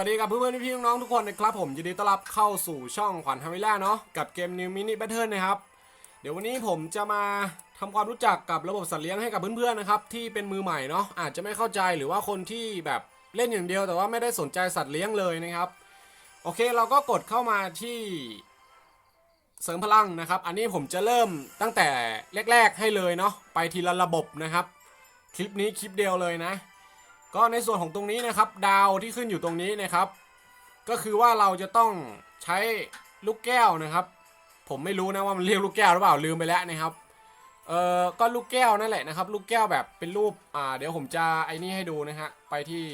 วัสดีกับเพื่อนๆพี่ๆน้องๆทุกคนนะครับผมยินดีต้อนรับเข้าสู่ช่องขวัญฮาวิล่าเนาะกับเกม New Mini Battle นะครับ เดี๋ยววันนี้ผมจะมาทำความรู้จักกับระบบสัตว์เลี้ยงให้กับเพื่อนๆนะครับที่เป็นมือใหม่เนาะอาจจะไม่เข้าใจหรือว่าคนที่แบบเล่นอย่างเดียว แต่ว่าไม่ได้สนใจสัตว์เลี้ยงเลยนะครับโอเคเราก็กดเข้ามาที่เสริมพลังนะครับ อันนี้ผมจะเริ่มตั้งแต่แรก ๆให้เลยเนาะไปทีละระบบนะครับ คลิปนี้คลิปเดียวเลยนะ ก็ในส่วนของตรงนี้นะครับดาวที่ขึ้นอยู่ตรงนี้นะครับ ก็คือว่าเราจะต้องใช้ลูกแก้วนะครับ ผมไม่รู้นะว่ามันเรียกลูกแก้วหรือเปล่าลืมไปแล้วนะครับเออก็ลูกแก้วนั่นแหละนะครับ ลูกแก้วแบบเป็นรูปอ่าเดี๋ยวผมจะไอ้นี่ให้ดูนะฮะไปที่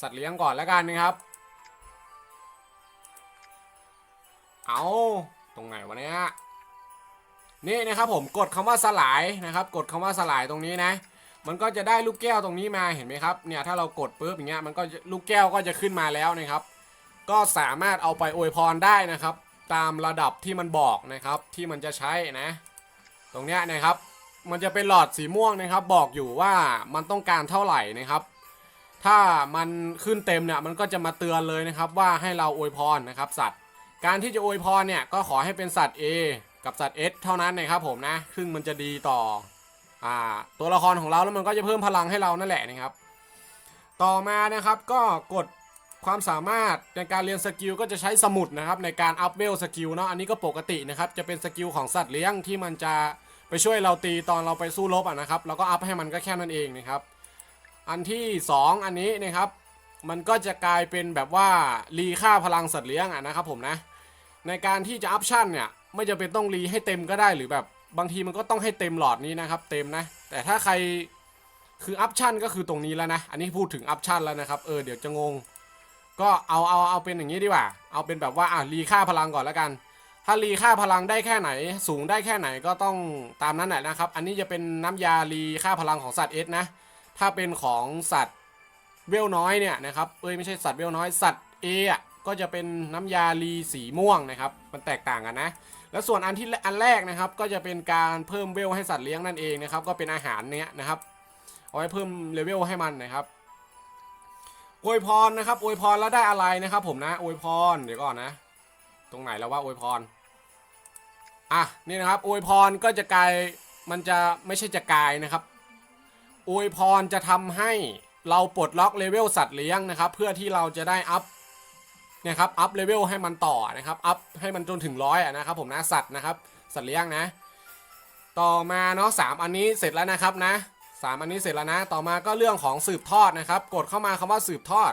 สัตว์เลี้ยงก่อนแล้วกันนะครับ เอาตรงไหนวะเนี่ยนี่นะครับผมกดคำว่าสลายนะครับ กดคำว่าสลายตรงนี้นะ มันก็จะได้ลูกแก้วตรงนี้มาเห็นไหมครับเนี่ยถ้าเรากดปุ๊บอย่างเงี้ยมันก็ลูกแก้วก็จะขึ้นมาแล้วนะครับ ก็สามารถเอาไปอวยพรได้นะครับ ตามระดับที่มันบอกนะครับที่มันจะใช้นะ ตรงเนี้ยนะครับ มันจะเป็นหลอดสีม่วงนะครับ บอกอยู่ว่ามันต้องการเท่าไหร่นะครับถ้ามันขึ้นเต็มเนี่ยมันก็จะมาเตือนเลยนะครับว่าให้เราอวยพรนะครับ สัตว์ การที่จะอวยพรเนี่ยก็ขอให้เป็นสัตว์ A กับสัตว์ S เท่านั้นนะครับผมนะซึ่งมันจะดีต่อ อ่าตัวละครของเราแล้วมันก็จะเพิ่มพลังให้เรานั่นแหละนะครับ ต่อมานะครับก็กดความสามารถในการเรียนสกิลก็จะใช้สมุดนะครับในการอัพเวลสกิลเนาะอันนี้ก็ปกตินะครับจะเป็นสกิลของสัตว์เลี้ยงที่มันจะไปช่วยเราตีตอนเราไปสู้รบอะนะครับแล้วก็อัพให้มันก็แค่นั้นเองนะครับอันที่ 2 อันนี้นะครับ มันก็จะกลายเป็นแบบว่ารีค่าพลังสัตว์เลี้ยงอะนะครับผมนะในการที่จะอัพชั่นเนี่ยไม่จำเป็นต้องรีให้เต็มก็ได้หรือแบบ บางทีมันก็ต้องให้เต็มหลอดนี้นะครับ เต็มนะ แต่ถ้าใครคืออัพชั่นก็คือตรงนี้แล้วนะ อันนี้พูดถึงอัพชั่นแล้วนะครับเออเดี๋ยวจะงง ก็เอาเอาเอาเป็นอย่างนี้ดีกว่า เอาเป็นแบบว่าอะรีค่าพลังก่อนแล้วกัน ถ้ารีค่าพลังได้แค่ไหน สูงได้แค่ไหนก็ต้องตามนั้นแหละนะครับ อันนี้จะเป็นน้ำยารีค่าพลังของสัตว์เอสนะ ถ้าเป็นของสัตว์เวลน้อยเนี่ยนะครับเอ้ยไม่ใช่สัตว์เวลน้อยสัตว์เออะก็จะเป็นน้ำยารีสีม่วงนะครับ มันแตกต่างกันนะ แล้วส่วนอันที่อันแรกนะครับ ก็จะเป็นการเพิ่มเวลให้สัตว์เลี้ยงนั่นเองนะครับ ก็เป็นอาหารเนี้ยนะครับเอาไว้เพิ่มเลเวลให้มันนะครับอวยพรนะครับอวยพรแล้วได้อะไรนะครับ ผมนะอวยพรเดี๋ยวก่อนนะ ตรงไหนแล้วว่าอวยพรอะนี่นะครับอวยพรก็จะกลายมันจะไม่ใช่จะกลายนะครับอวยพรจะทำให้เราปลดล็อกเลเวลสัตว์เลี้ยงนะครับ เพื่อที่เราจะได้อัพ นี่ยครับอัพเลเวลให้มันต่อนะครับอัพให้มันจนถึงร้อยนะครับผมนะสัตว์นะครับสัตว์เลี้ยงนะ ต่อมาเนาะสามอันนี้เสร็จแล้วนะครับนะสามอันนี้เสร็จแล้วนะ ต่อมาก็เรื่องของสืบทอดนะครับ กดเข้ามาคำว่าสืบทอด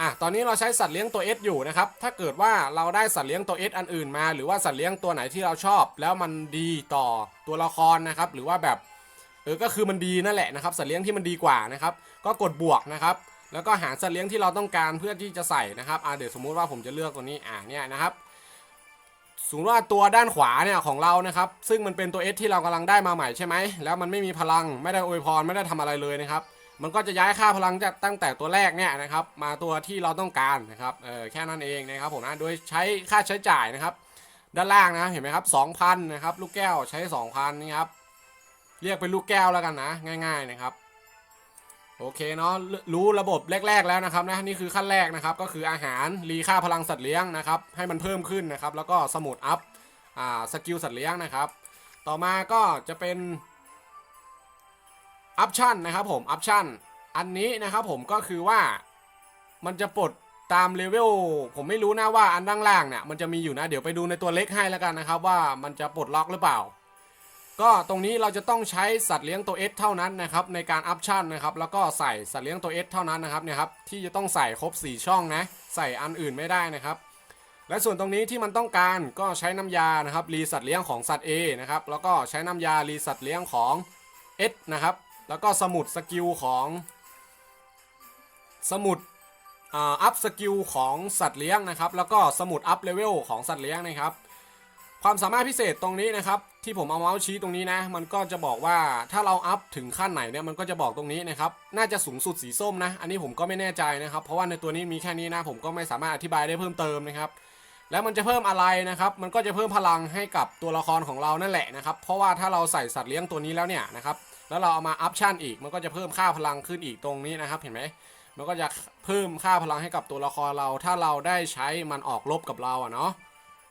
อะตอนนี้เราใช้สัตว์เลี้ยงตัว S อยู่นะครับ ถ้าเกิดว่าเราได้สัตว์เลี้ยงตัว S อันอื่นมา หรือว่าสัตว์เลี้ยงตัวไหนที่เราชอบ แล้วมันดีต่อตัวละครนะครับ หรือว่าแบบเออก็คือมันดีนั่นแหละนะครับ สัตว์เลี้ยงที่มันดีกว่านะครับ ก็กดบวกนะครับ แล้วก็หาสัตว์เลี้ยงที่เราต้องการเพื่อที่จะใส่นะครับอ่าเดี๋ยวสมมุติว่าผมจะเลือกตัวนี้อ่าเนี่ยนะครับสมมติว่าตัวด้านขวาเนี่ยของเรานะครับ ซึ่งมันเป็นตัว S ที่เรากำลังได้มาใหม่ใช่ไหมแล้วมันไม่มีพลังไม่ได้อวยพรไม่ได้ทำอะไรเลยนะครับ มันก็จะย้ายค่าพลังจากตั้งแต่ตัวแรกเนี่ยนะครับ มาตัวที่เราต้องการนะครับเออแค่นั้นเองนะครับผมนะโดยใช้ค่าใช้จ่ายนะครับ ด้านล่างนะเห็นไหมครับ2,000นะครับลูกแก้วใช้ 2,000นี่ครับเรียกเป็นลูกแก้วแล้วกันนะ ง่าย ๆนะครับ โอเคเนาะรู้ระบบแรก ๆ แล้วนะครับนะนี่คือขั้นแรกนะครับ ก็คืออาหารรีค่าพลังสัตว์เลี้ยงนะครับให้มันเพิ่มขึ้นนะครับ แล้วก็สมุดอัพอ่าสกิลสัตว์เลี้ยงนะครับ ต่อมาก็จะเป็นอัพชั่นนะครับผมอัพชั่นอันนี้นะครับผมก็คือว่ามันจะปลดตามเลเวลผมไม่รู้นะว่าอันด้านล่างเนี่ยมันจะมีอยู่นะเดี๋ยวไปดูในตัวเล็กให้แล้วกันนะครับ ว่ามันจะปลดล็อกหรือเปล่า ก็ตรงนี้เราจะต้องใช้สัตว์เลี้ยงตัว S เท่านั้นนะครับในการอัพชั่นนะครับแล้วก็ใส่สัตว์เลี้ยงตัว S เท่านั้นนะครับเนี่ยครับที่จะต้องใส่ครบ 4 ช่องนะ ใส่อันอื่นไม่ได้นะครับ และส่วนตรงนี้ที่มันต้องการก็ใช้น้ำยานะครับรีสัตว์เลี้ยงของสัตว์ A นะครับแล้วก็ใช้น้ำยารีสัตว์เลี้ยงของ S นะครับแล้วก็สมุดสกิลของ สมุดอัพสกิลของสัตว์เลี้ยงนะครับแล้วก็สมุดอัพเลเวลของสัตว์เลี้ยงนะครับ ความสามารถพิเศษตรงนี้นะครับ ที่ผมเอาเมาส์ชี้ตรงนี้นะ มันก็จะบอกว่าถ้าเราอัพถึงขั้นไหนเนี่ยมันก็จะบอกตรงนี้นะครับ น่าจะสูงสุดสีส้มนะ อันนี้ผมก็ไม่แน่ใจนะครับ เพราะว่าในตัวนี้มีแค่นี้นะ ผมก็ไม่สามารถอธิบายได้เพิ่มเติมนะครับแล้วมันจะเพิ่มอะไรนะครับ มันก็จะเพิ่มพลังให้กับตัวละครของเรานั่นแหละนะครับ เพราะว่าถ้าเราใส่สัตว์เลี้ยงตัวนี้แล้วเนี่ยนะครับ แล้วเราเอามาอัพชั่นอีก มันก็จะเพิ่มค่าพลังขึ้นอีกตรงนี้นะครับ เห็นไหมมันก็จะเพิ่มค่าพลังให้กับตัวละครเรา ถ้าเราได้ใช้มันออกลบกับเราอะเนาะ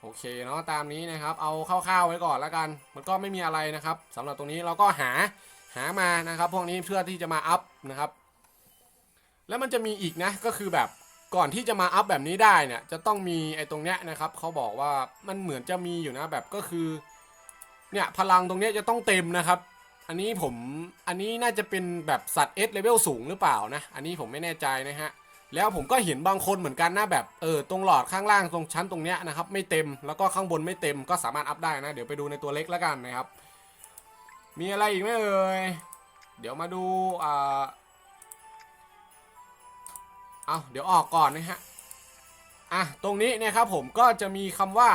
โอเคเนาะตามนี้นะครับ เอาคร่าวๆไว้ก่อนแล้วกัน มันก็ไม่มีอะไรนะครับสำหรับตรงนี้เราก็หาหามานะครับ พวกนี้เพื่อที่จะมาอัพนะครับ แล้วมันจะมีอีกนะก็คือแบบก่อนที่จะมาอัพแบบนี้ได้เนี่ยจะต้องมีไอ้ตรงเนี้ยนะครับเขาบอกว่ามันเหมือนจะมีอยู่นะแบบก็คือเนี่ยพลังตรงเนี้ยจะต้องเต็มนะครับอันนี้ผมอันนี้น่าจะเป็นแบบสัตว์เอสเลเวลสูงหรือเปล่านะ อันนี้ผมไม่แน่ใจนะฮะ แล้วผมก็เห็นบางคนเหมือนกันนะแบบเออตรงหลอดข้างล่างตรงชั้นตรงเนี้ยนะครับไม่เต็มแล้วก็ข้างบนไม่เต็มก็สามารถอัพได้นะ เดี๋ยวไปดูในตัวเล็กแล้วกันนะครับ มีอะไรอีกไหมเอ่ยเดี๋ยวมาดูอ่าเอาเดี๋ยวออกก่อนนะฮะอะตรงนี้นะครับผมก็จะมีคำว่า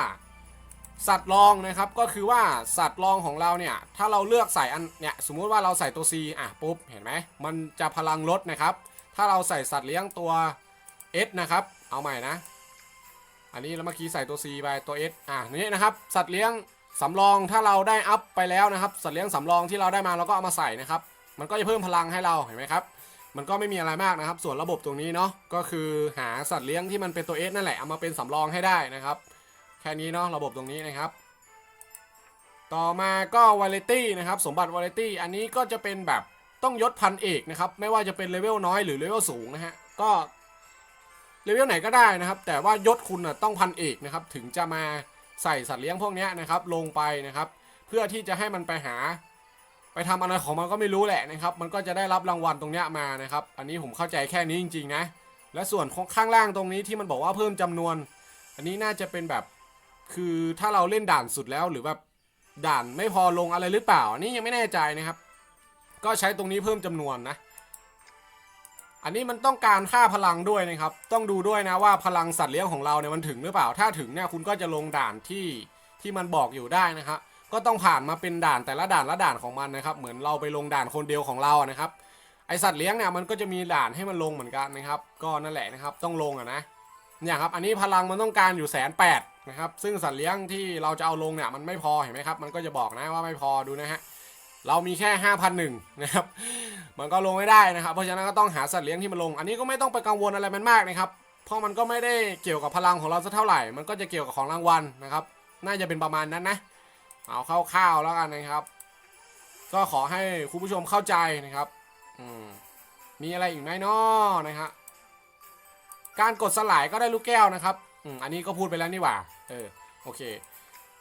สัตว์รองนะครับก็คือว่าสัตว์รองของเราเนี่ยถ้าเราเลือกใส่อันเนี่ยสมมุติว่าเราใส่ตัว C อะปุ๊บเห็นไหมมันจะพลังลดนะครับ ถ้าเราใส่สัตว์เลี้ยงตัว S นะครับ เอาใหม่นะ อันนี้เราเมื่อกี้ใส่ตัว C ไปตัว S อะนี่นะครับสัตว์เลี้ยงสำรองถ้าเราได้อัพไปแล้วนะครับสัตว์เลี้ยงสำรองที่เราได้มาเราก็เอามาใส่นะครับ มันก็จะเพิ่มพลังให้เราเห็นไหมครับ มันก็ไม่มีอะไรมากนะครับ ส่วนระบบตรงนี้เนาะก็คือหาสัตว์เลี้ยงที่มันเป็นตัว S นั่นแหละเอามาเป็นสำรองให้ได้นะครับ แค่นี้เนาะระบบตรงนี้นะครับต่อมาก็วาเลตี้นะครับ สมบัติวาเลตี้อันนี้ก็จะเป็นแบบ ต้องยศพันเอกนะครับ ไม่ว่าจะเป็นเลเวลน้อยหรือเลเวลสูงนะฮะ ก็เลเวลไหนก็ได้นะครับ แต่ว่ายศคุณน่ะต้องพันเอกนะครับ ถึงจะมาใส่สัตว์เลี้ยงพวกนี้นะครับ ลงไปนะครับ เพื่อที่จะให้มันไปหา ไปทำอะไรของมันก็ไม่รู้แหละนะครับ มันก็จะได้รับรางวัลตรงเนี้ยมานะครับ อันนี้ผมเข้าใจแค่นี้จริง ๆ นะ และส่วนของข้างล่างตรงนี้ที่มันบอกว่าเพิ่มจำนวน อันนี้น่าจะเป็นแบบคือถ้าเราเล่นด่านสุดแล้วหรือแบบด่านไม่พอลงอะไรหรือเปล่า อันนี้ยังไม่แน่ใจนะครับ ก็ใช้ตรงนี้เพิ่มจำนวนนะ อันนี้มันต้องการค่าพลังด้วยนะครับ ต้องดูด้วยนะว่าพลังสัตว์เลี้ยงของเราเนี่ยมันถึงหรือเปล่า ถ้าถึงเนี่ยคุณก็จะลงด่านที่ที่มันบอกอยู่ได้นะครับ ก็ต้องผ่านมาเป็นด่านแต่ละด่านละด่านของมันนะครับ เหมือนเราไปลงด่านคนเดียวของเราอะนะครับ ไอสัตว์เลี้ยงเนี่ยมันก็จะมีด่านให้มันลงเหมือนกันนะครับ ก็นั่นแหละนะครับ ต้องลงอะนะ เนี่ยครับ อันนี้พลังมันต้องการอยู่แสนแปดนะครับ ซึ่งสัตว์เลี้ยงที่เราจะเอาลงเนี่ยมันไม่พอเห็นไหมครับ มันก็จะบอกนะว่าไม่พอดูนะฮะ เรามีแค่ 5,001นะครับ มันก็ลงไม่ได้นะครับ เพราะฉะนั้นก็ต้องหาสัตว์เลี้ยงที่มันลง อันนี้ก็ไม่ต้องไปกังวลอะไรมันมากนะครับ เพราะมันก็ไม่ได้เกี่ยวกับพลังของเราสักเท่าไหร่ มันก็จะเกี่ยวกับของรางวัลนะครับ น่าจะเป็นประมาณนั้นนะ เอาคร่าวๆแล้วกันนะครับ ก็ขอให้คุณผู้ชมเข้าใจนะครับ อืม มีอะไรอีกไหมนาะนะครับการกดสลายก็ได้ลูกแก้วนะครับ อืม อันนี้ก็พูดไปแล้วนี่หว่า เออ โอเค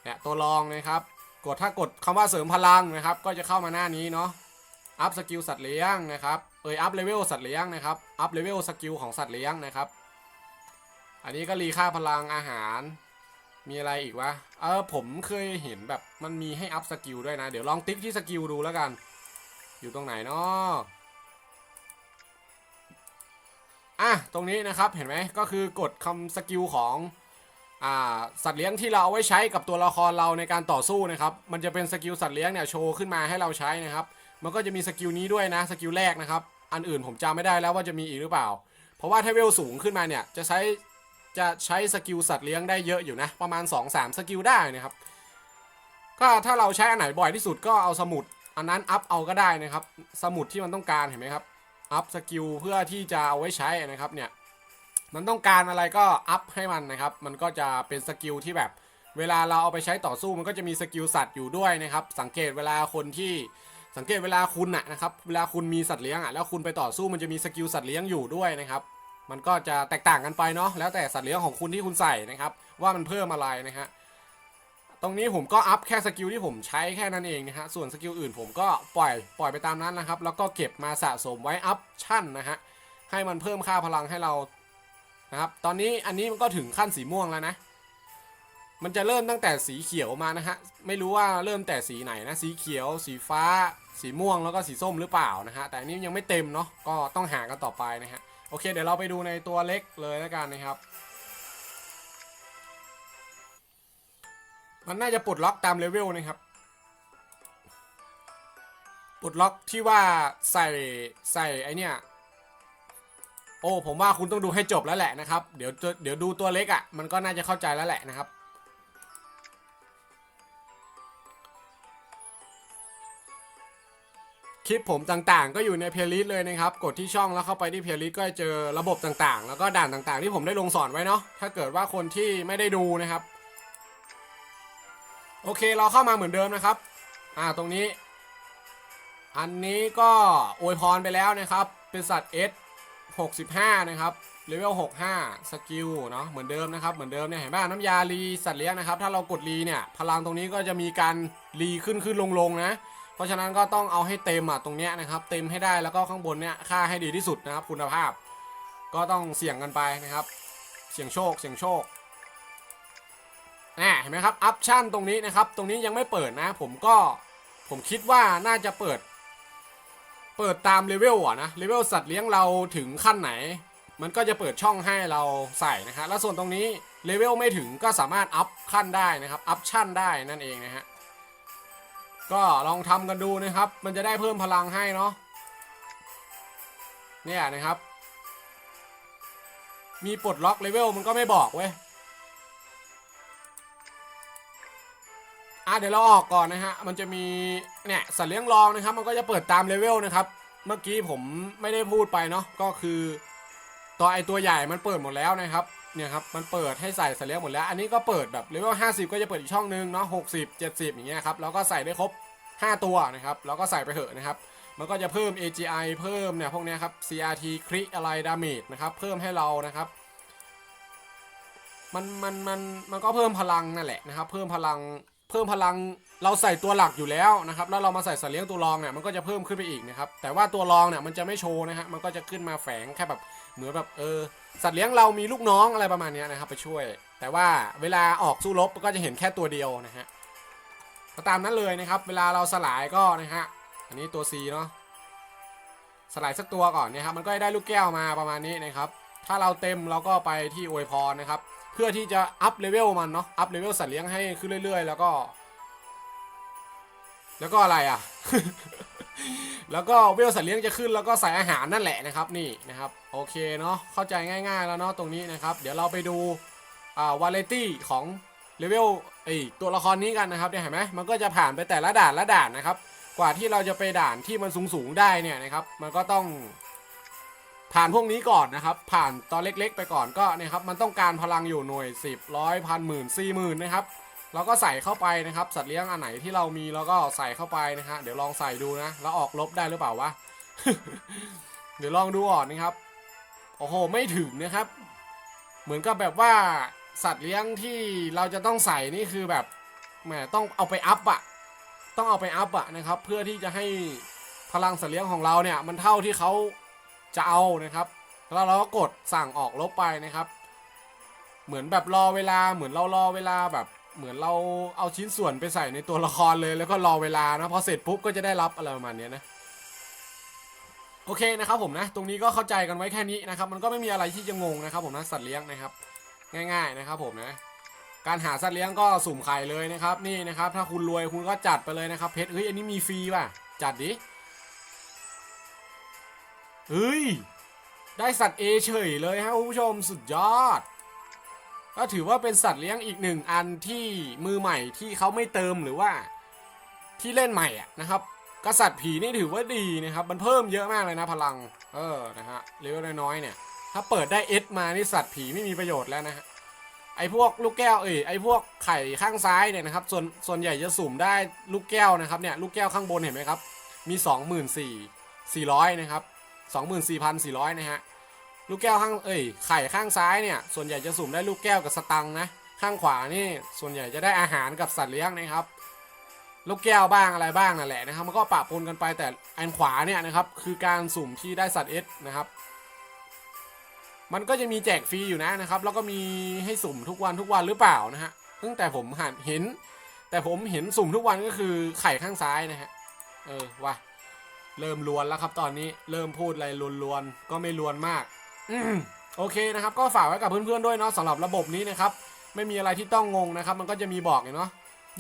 เนี่ยตัวรองนะครับ กดถ้ากดคำว่าเสริมพลังนะครับ ก็จะเข้ามาหน้านี้เนาะอัพสกิลสัตว์เลี้ยงนะครับเอยอัพเลเวลสัตว์เลี้ยงนะครับอัพเลเวลสกิลของสัตว์เลี้ยงนะครับ อันนี้ก็รีค่าพลังอาหารมีอะไรอีกวะ เออผมเคยเห็นแบบมันมีให้อัพสกิลด้วยนะ เดี๋ยวลองติ๊กที่สกิลดูแล้วกัน อยู่ตรงไหนเนาะอะตรงนี้นะครับเห็นไหมก็คือกดคำสกิลของ สัตว์เลี้ยงที่เราเอาไว้ใช้กับตัวละครเราในการต่อสู้นะครับ มันจะเป็นสกิลสัตว์เลี้ยงเนี่ยโชว์ขึ้นมาให้เราใช้นะครับ มันก็จะมีสกิลนี้ด้วยนะสกิลแรกนะครับ อันอื่นผมจำไม่ได้แล้วว่าจะมีอีกหรือเปล่า เพราะว่าถ้าเวลสูงขึ้นมาเนี่ยจะใช้จะใช้สกิลสัตว์เลี้ยงได้เยอะอยู่นะ ประมาณ 2-3 สกิลได้นะครับ ก็ถ้าเราใช้อันไหนบ่อยที่สุดก็เอาสมุด อันนั้นอัพเอาก็ได้นะครับ สมุดที่มันต้องการเห็นไหมครับ อัพสกิลเพื่อที่จะเอาไว้ใช้นะครับเนี่ย มันต้องการอะไรก็อัพให้มันนะครับ มันก็จะเป็นสกิลที่แบบ เวลาเราเอาไปใช้ต่อสู้มันก็จะมีสกิลสัตว์อยู่ด้วยนะครับ สังเกตเวลาคนที่สังเกตเวลาคุณนะนะครับ เวลาคุณมีสัตว์เลี้ยงอะแล้วคุณไปต่อสู้มันจะมีสกิลสัตว์เลี้ยงอยู่ด้วยนะครับ มันก็จะแตกต่างกันไปเนาะ แล้วแต่สัตว์เลี้ยงของคุณที่คุณใส่นะครับ ว่ามันเพิ่มอะไรนะฮะ ตรงนี้ผมก็อัพแค่สกิลที่ผมใช้แค่นั้นเองนะฮะ ส่วนสกิลอื่นผมก็ปล่อยปล่อยไปตามนั้นนะครับ แล้วก็เก็บมาสะสมไว้อัพชั่นนะฮะ ให้มันเพิ่มค่าพลังให้เรา นะครับ ตอนนี้อันนี้มันก็ถึงขั้นสีม่วงแล้วนะ มันจะเริ่มตั้งแต่สีเขียวมานะฮะ ไม่รู้ว่าเริ่มแต่สีไหนนะ สีเขียว สีฟ้า สีม่วง แล้วก็สีส้มหรือเปล่านะฮะ แต่อันนี้ยังไม่เต็มเนาะ ก็ต้องหากันต่อไปนะฮะ โอเค เดี๋ยวเราไปดูในตัวเล็กเลยแล้วกันนะครับ มันน่าจะปลดล็อกตามเลเวลนะครับปลดล็อกที่ว่าใส่ใส่ไอเนี่ย โอ้ผมว่าคุณต้องดูให้จบแล้วแหละนะครับ เดี๋ยวเดี๋ยวดูตัวเล็กอะ่ะ มันก็น่าจะเข้าใจแล้วแหละนะครับ คลิปผมต่างๆ ก็อยู่ในเพลย์ลิสต์เลยนะครับ กดที่ช่องแล้วเข้าไปที่เพลย์ลิสต์ก็จะเจอระบบต่างๆ แล้วก็ด่านต่างๆ ที่ผมได้ลงสอนไว้เนาะ ถ้าเกิดว่าคนที่ไม่ได้ดูนะครับ โอเคเราเข้ามาเหมือนเดิมนะครับ อ่าตรงนี้ อันนี้ก็อวยพรไปแล้วนะครับ เป็นสัตว์ S 65 นะครับเลเวล65 สกิลเนาะเหมือนเดิมนะครับ เหมือนเดิมเนี่ยเห็นป่ะน้ำยารีสัตว์เลี้ยงนะครับ ถ้าเรากดรีเนี่ยพลังตรงนี้ก็จะมีการรีขึ้นขึ้นลงลงนะ เพราะฉะนั้นก็ต้องเอาให้เต็มอะตรงเนี้ยนะครับเต็มให้ได้แล้วก็ข้างบนเนี่ยค่าให้ดีที่สุดนะครับคุณภาพ ก็ต้องเสี่ยงกันไปนะครับ เสี่ยงโชคเสี่ยงโชคแหมเห็นไหมครับอัพชั่นตรงนี้นะครับตรงนี้ยังไม่เปิดนะ ผมก็ผมคิดว่าน่าจะเปิด เปิดตามเลเวลอะนะเลเวลสัตว์เลี้ยงเราถึงขั้นไหน มันก็จะเปิดช่องให้เราใส่นะฮะแล้วส่วนตรงนี้เลเวลไม่ถึงก็สามารถอัพขั้นได้นะครับอัพชั่นได้นั่นเองนะฮะก็ลองทำกันดูนะครับ มันจะได้เพิ่มพลังให้เนาะเนี่ยนะครับ มีปลดล็อกเลเวลมันก็ไม่บอกเว้ย อะเดี๋ยวเราออกก่อนนะฮะ มันจะมีเนี่ยสัตว์เลี้ยงรองนะครับ มันก็จะเปิดตามเลเวลนะครับ เมื่อกี้ผมไม่ได้พูดไปเนาะ ก็คือตัวไอตัวใหญ่มันเปิดหมดแล้วนะครับ เนี่ยครับ มันเปิดให้ใส่สัตว์เลี้ยงหมดแล้ว อันนี้ก็เปิดแบบเลเวล50 ก็จะเปิดอีกช่องนึงเนาะ60 70 อย่างเงี้ยครับ แล้วก็ใส่ได้ครบ 5 ตัวนะครับ แล้วก็ใส่ไปเถอะนะครับ มันก็จะเพิ่ม AGI เพิ่มเนี่ยพวกเนี้ยครับ CRT คริอะไรดาเมจนะครับ เพิ่มให้เรานะครับมันมันมันมันก็เพิ่มพลังนั่นแหละนะครับ เพิ่มพลัง เพิ่มพลังเราใส่ตัวหลักอยู่แล้วนะครับ แล้วเรามาใส่สัตว์เลี้ยงตัวรองเนี่ยมันก็จะเพิ่มขึ้นไปอีกนะครับ แต่ว่าตัวรองเนี่ยมันจะไม่โชว์นะฮะ มันก็จะขึ้นมาแฝงแค่แบบเหมือนแบบเออสัตว์เลี้ยงเรามีลูกน้องอะไรประมาณนี้นะครับไปช่วย แต่ว่าเวลาออกสู้รบก็จะเห็นแค่ตัวเดียวนะฮะก็ตามนั้นเลยนะครับ เวลาเราสลายก็นะฮะ อันนี้ตัว C เนาะ สลายสักตัวก่อนนี่ยครับ มันก็ได้ลูกแก้วมาประมาณนี้นะครับ ถ้าเราเต็มเราก็ไปที่อวยพรนะครับ เพื่อที่จะอัพเลเวลมันเนาะอัพเลเวลสัตว์เลี้ยงให้ขึ้นเรื่อยๆ แล้วก็ แล้วก็อะไรอะ แล้วก็เวลสัตว์เลี้ยงจะขึ้นแล้วก็ใส่อาหารนั่นแหละนะครับนี่นะครับโอเคเนาะเข้าใจง่ายๆแล้วเนาะตรงนี้นะครับ เดี๋ยวเราไปดูอ่าวาเลตี้ของเลเวลไอตัวละครนี้กันนะครับเนี่ยเห็นไหมมันก็จะผ่านไปแต่ละด่านละด่านนะครับ กว่าที่เราจะไปด่านที่มันสูงๆได้เนี่ยนะครับ มันก็ต้อง ผ่านพวกนี้ก่อนนะครับ ผ่านตอนเล็กๆ ไปก่อนก็เนี่ยครับมันต้องการพลังอยู่หน่วย 10ร้อยพันหมื่นสี่หมื่นนะครับเราก็ใส่เข้าไปนะครับ สัตว์เลี้ยงอันไหนที่เรามีเราก็ใส่เข้าไปนะฮะเดี๋ยวลองใส่ดูนะ แล้วออกลบได้หรือเปล่าวะเดี๋ยวลองดูก่อนนะครับโอ้โหไม่ถึงนะครับ เหมือนกับแบบว่าสัตว์เลี้ยงที่เราจะต้องใส่นี่คือแบบแหมต้องเอาไปอัพอะต้องเอาไปอัพอะนะครับ เพื่อที่จะให้พลังสัตว์เลี้ยงของเราเนี่ย มันเท่าที่เขา จะเอานะครับ แล้วเราก็กดสั่งออกลบไปนะครับ เหมือนแบบรอเวลาเหมือนเรารอเวลาแบบ เหมือนเราเอาชิ้นส่วนไปใส่ในตัวละครเลยแล้วก็รอเวลานะพอเสร็จปุ๊บก็จะได้รับอะไรประมาณนี้นะโอเคนะครับผมนะ ตรงนี้ก็เข้าใจกันไว้แค่นี้นะครับ มันก็ไม่มีอะไรที่จะงงนะครับ ผมนะสัตว์เลี้ยงนะครับ ง่าย ๆนะครับ ผมนะการหาสัตว์เลี้ยงก็สุ่มไข่เลยนะครับ นี่นะครับ ถ้าคุณรวยคุณก็จัดไปเลยนะครับเพชรเฮ้ยอันนี้มีฟรีป่ะ จัดดิ เฮ้ย ได้สัตว์เอเฉยเลยฮะคุณผู้ชมสุดยอด ก็ถือว่าเป็นสัตว์เลี้ยงอีกหนึ่งอันที่มือใหม่ที่เขาไม่เติมหรือว่าที่เล่นใหม่อะนะครับกษัตริย์ผีนี่ถือว่าดีนะครับ มันเพิ่มเยอะมากเลยนะพลัง เออ นะฮะเลเวน้อยๆเนี่ย ถ้าเปิดได้เอสมานี่สัตว์ผีไม่มีประโยชน์แล้วนะฮะ ไอพวกลูกแก้วเอ้ย ไอพวกไข่ข้างซ้ายเนี่ยนะครับ ส่วน ส่วนใหญ่จะสุ่มได้ลูกแก้วนะครับเนี่ย ลูกแก้วข้างบนเห็นไหมครับ มีสองหมื่นสี่สี่ร้อยนะครับ สองหมื่นสี่พันสี่ร้อยนะฮะ ลูกแก้วข้าง เอ้ย ไข่ข้างซ้ายเนี่ย ส่วนใหญ่จะสุ่มได้ลูกแก้วกับสตังค์นะ ข้างขวานี่ ส่วนใหญ่จะได้อาหารกับสัตว์เลี้ยงนะครับ ลูกแก้วบ้างอะไรบ้างนั่นแหละนะครับ มันก็ปะปนกันไปแต่อันขวาเนี่ยนะครับ คือการสุ่มที่ได้สัตว์เอสนะครับ มันก็จะมีแจกฟรีอยู่นะนะครับ แล้วก็มีให้สุ่มทุกวันทุกวันหรือเปล่านะฮะตั้งแต่ผมหันเห็น แต่ผมเห็นสุ่มทุกวันก็คือไข่ข้างซ้ายนะฮะ เออว่ะ เริ่มลวนแล้วครับตอนนี้เริ่มพูดอะไรลวนๆก็ไม่ลวนมากอืมโอเคนะครับ ก็ฝากไว้กับเพื่อนๆด้วยเนาะสำหรับระบบนี้นะครับ ไม่มีอะไรที่ต้องงงนะครับ มันก็จะมีบอกเนาะ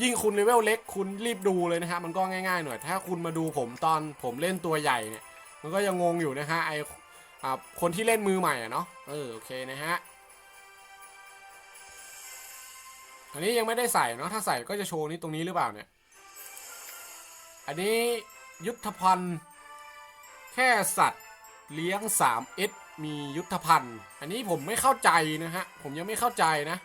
ยิ่งคุณเลเวลเล็กคุณรีบดูเลยนะฮะมันก็ง่ายๆหน่อย ถ้าคุณมาดูผมตอนผมเล่นตัวใหญ่เนี่ย มันก็ยังงงอยู่นะฮะไออ่าคนที่เล่นมือใหม่อะเนาะเออโอเคนะฮะอันนี้ยังไม่ได้ใส่เนาะถ้าใส่ก็จะโชว์นี้ตรงนี้หรือเปล่าเนี่ย อันนี้ ยุทธพันธ์แค่สัตว์เลี้ยง 3S มียุทธภัณฑ์ อันนี้ผมไม่เข้าใจนะฮะ ผมยังไม่เข้าใจนะ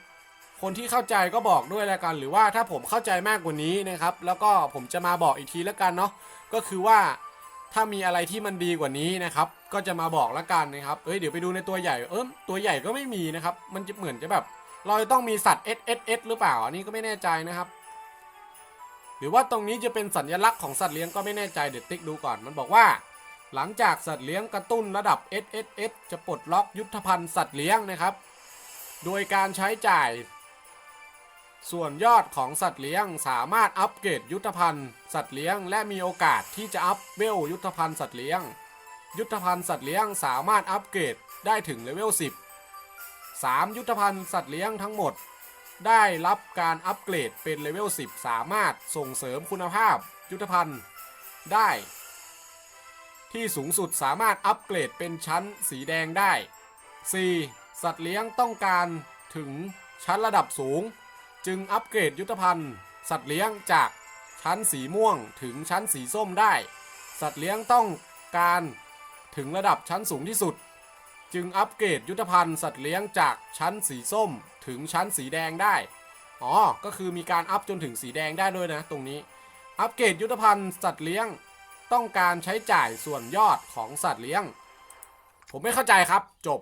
คนที่เข้าใจก็บอกด้วยแล้วกัน หรือว่าถ้าผมเข้าใจมากกว่านี้นะครับ แล้วก็ผมจะมาบอกอีกทีแล้วกันเนาะ ก็คือว่าถ้ามีอะไรที่มันดีกว่านี้นะครับ ก็จะมาบอกแล้วกันนะครับ เอ้ย เดี๋ยวไปดูในตัวใหญ่ เอิมตัวใหญ่ก็ไม่มีนะครับ มันจะเหมือนจะแบบ เราต้องมีสัตว์ S S S หรือเปล่า อันนี้ก็ไม่แน่ใจนะครับ หรือว่าตรงนี้จะเป็นสัญลักษณ์ของสัตว์เลี้ยงก็ไม่แน่ใจเดี๋ยวติ๊กดูก่อนมันบอกว่า หลังจากสัตว์เลี้ยงกระตุ้นระดับ S S S จะปลดล็อกยุทธภัณฑ์สัตว์เลี้ยงนะครับ โดยการใช้จ่าย ส่วนยอดของสัตว์เลี้ยงสามารถอัปเกรดยุทธภัณฑ์สัตว์เลี้ยง และมีโอกาสที่จะอัพเวลยุทธภัณฑ์สัตว์เลี้ยง ยุทธภัณฑ์สัตว์เลี้ยงสามารถอัปเกรดได้ถึงเลเวล10 3 ยุทธภัณฑ์สัตว์เลี้ยงทั้งหมด ได้รับการอัปเกรดเป็นเลเวล 10 สามารถส่งเสริมคุณภาพยุทธภัณฑ์ได้ ที่สูงสุดสามารถอัปเกรดเป็นชั้นสีแดงได้ 4. สัตว์เลี้ยงต้องการถึงชั้นระดับสูง จึงอัปเกรดยุทธภัณฑ์ สัตว์เลี้ยงจากชั้นสีม่วงถึงชั้นสีส้มได้ สัตว์เลี้ยงต้องการถึงระดับชั้นสูงที่สุด จึงอัปเกรดยุทธภัณฑ์สัตว์เลี้ยงจากชั้นสีส้มถึงชั้นสีแดงได้ อ๋อ ก็คือมีการอัพจนถึงสีแดงได้ด้วยนะ ตรงนี้ อัปเกรดยุทธภัณฑ์สัตว์เลี้ยงต้องการใช้จ่ายส่วนยอดของสัตว์เลี้ยง ผมไม่เข้าใจครับ จบ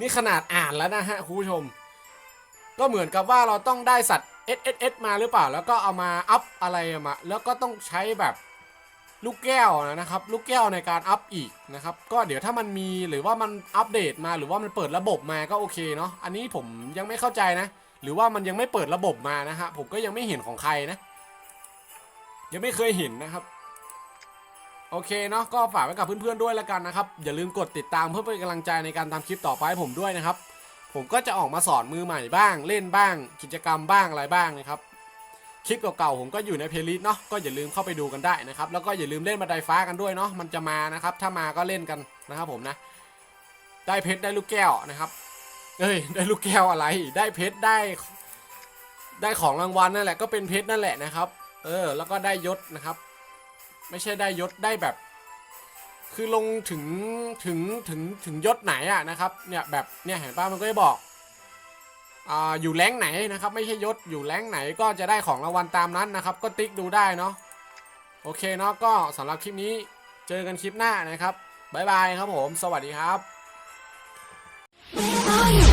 นี่ขนาดอ่านแล้วนะฮะคุณผู้ชม ก็เหมือนกับว่าเราต้องได้สัตว์ S S S มาหรือเปล่า แล้วก็เอามาอัพอะไรมา แล้วก็ต้องใช้แบบ ลูกแก้วนะครับ ลูกแก้วในการอัพอีกนะครับ ก็เดี๋ยวถ้ามันมีหรือว่ามันอัปเดตมาหรือว่ามันเปิดระบบมาก็โอเคเนาะอันนี้ผมยังไม่เข้าใจนะ หรือว่ามันยังไม่เปิดระบบมานะฮะผมก็ยังไม่เห็นของใครนะ ยังไม่เคยเห็นนะครับโอเคเนาะก็ฝากไว้กับเพื่อนๆด้วยแล้วกันนะครับ อย่าลืมกดติดตามเพื่อเป็นกำลังใจในการทำคลิปต่อไปผมด้วยนะครับ ผมก็จะออกมาสอนมือใหม่บ้าง เล่นบ้าง กิจกรรมบ้างอะไรบ้างนะครับ คลิปเก่าๆผมก็อยู่ในเพลย์ลิสต์เนาะก็อย่าลืมเข้าไปดูกันได้นะครับแล้วก็อย่าลืมเล่นบันไดฟ้ากันด้วยเนาะมันจะมานะครับ ถ้ามาก็เล่นกันนะครับผมนะ ได้เพชรได้ลูกแก้วนะครับเอ้ยได้ลูกแก้วอะไร ได้เพชรได้ ได้ของรางวัลนั่นแหละก็เป็นเพชรนั่นแหละนะครับ เออ แล้วก็ได้ยศนะครับ ไม่ใช่ได้ยศได้แบบ คือลงถึงถึงถึงถึงยศไหนอะนะครับ เนี่ยแบบเนี่ยเห็นป่ะมันก็จะบอก อยู่แรงไหนนะครับ ไม่ใช่ยศอยู่แรงไหนก็จะได้ของรางวัลตามนั้นนะครับ ก็ติ๊กดูได้เนาะโอเคเนาะก็สำหรับคลิปนี้เจอกันคลิปหน้านะครับบ๊ายบายครับผม สวัสดีครับ Where are you?